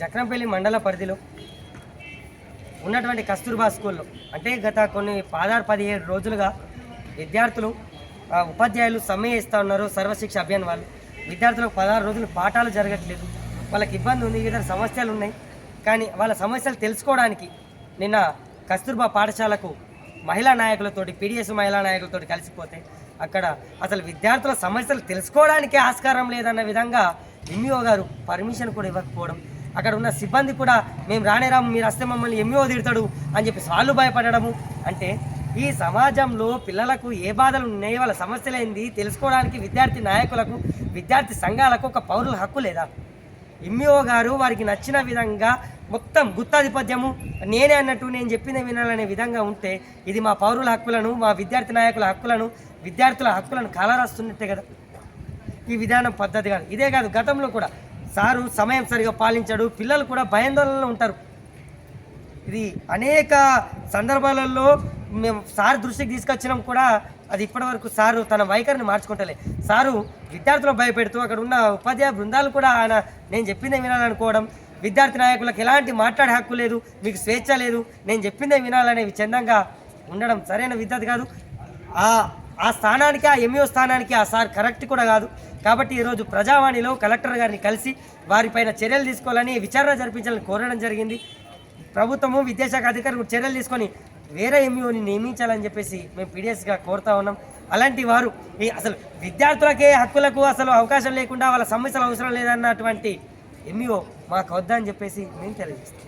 జక్రంపల్లి మండల పరిధిలో ఉన్నటువంటి కస్తూర్బా స్కూల్లో అంటే గత కొన్ని పదహారు పదిహేడు రోజులుగా విద్యార్థులు ఉపాధ్యాయులు సమ్మె ఇస్తూ ఉన్నారు సర్వశిక్ష అభియాన్ వాళ్ళు. విద్యార్థులకు పదహారు రోజులు పాఠాలు జరగట్లేదు. వాళ్ళకి ఇబ్బంది ఉంది వివిధ సమస్యలు ఉన్నాయి. కానీ వాళ్ళ సమస్యలు తెలుసుకోవడానికి నిన్న కస్తూర్బా పాఠశాలకు మహిళా నాయకులతోటి పీడిఎస్ మహిళా నాయకులతోటి కలిసిపోతే అక్కడ అసలు విద్యార్థుల సమస్యలు తెలుసుకోవడానికే ఆస్కారం లేదన్న విధంగా ఎంఈఓ గారు పర్మిషన్ కూడా ఇవ్వకపోవడం అక్కడ ఉన్న సిబ్బంది కూడా మేము రానేరాము మీరు వస్తే మమ్మల్ని ఎంఈఓ తిడతాడు అని చెప్పి వాళ్ళు భయపడము అంటే ఈ సమాజంలో పిల్లలకు ఏ బాధలు ఉన్నాయి వాళ్ళ సమస్యలేంది తెలుసుకోవడానికి విద్యార్థి నాయకులకు విద్యార్థి సంఘాలకు ఒక పౌరుల హక్కు లేదా? ఎంఈఓ గారు వారికి నచ్చిన విధంగా మొత్తం గుత్తాధిపత్యము నేనే అన్నట్టు నేను చెప్పింది వినాలనే విధంగా ఉంటే ఇది మా పౌరుల హక్కులను మా విద్యార్థి నాయకుల హక్కులను విద్యార్థుల హక్కులను కాలరాస్తున్నట్టే కదా. ఈ విధానం పద్ధతి కాదు. ఇదే కాదు గతంలో కూడా సారు సమయం సరిగా పాలించాడు. పిల్లలు కూడా భయాందోళనలో ఉంటారు. ఇది అనేక సందర్భాలలో మేము సార్ దృష్టికి తీసుకొచ్చినాం కూడా అది ఇప్పటివరకు సారు తన వైఖరిని మార్చుకుంటలే. సారు విద్యార్థులను భయపెడుతూ అక్కడ ఉన్న ఉపాధ్యాయ బృందాలు కూడా ఆయన నేను చెప్పిందే వినాలనుకోవడం విద్యార్థి నాయకులకు ఎలాంటి మాట్లాడే హక్కు లేదు మీకు స్వేచ్ఛ లేదు నేను చెప్పిందే వినాలనేవి చందంగా ఉండడం సరైన విద్యార్థి కాదు. ఆ ఆ స్థానానికి ఆ ఎంఈఓ స్థానానికి ఆ సార్ కరెక్ట్ కూడా కాదు. కాబట్టి ఈరోజు ప్రజావాణిలో కలెక్టర్ గారిని కలిసి వారిపైన చర్యలు తీసుకోవాలని విచారణ జరిపించాలని కోరడం జరిగింది. ప్రభుత్వము విద్యాశాఖ అధికారులు చర్యలు తీసుకొని వేరే ఎంఈఓని నియమించాలని చెప్పేసి మేము పీడిఎస్గా కోరుతా ఉన్నాం. అలాంటి వారు ఈ అసలు విద్యార్థులకే హక్కులకు అసలు అవకాశం లేకుండా వాళ్ళ సమస్యలు అవసరం లేదన్నటువంటి ఎంఈఓ మాకు వద్దని చెప్పేసి మేము తెలియజేస్తాం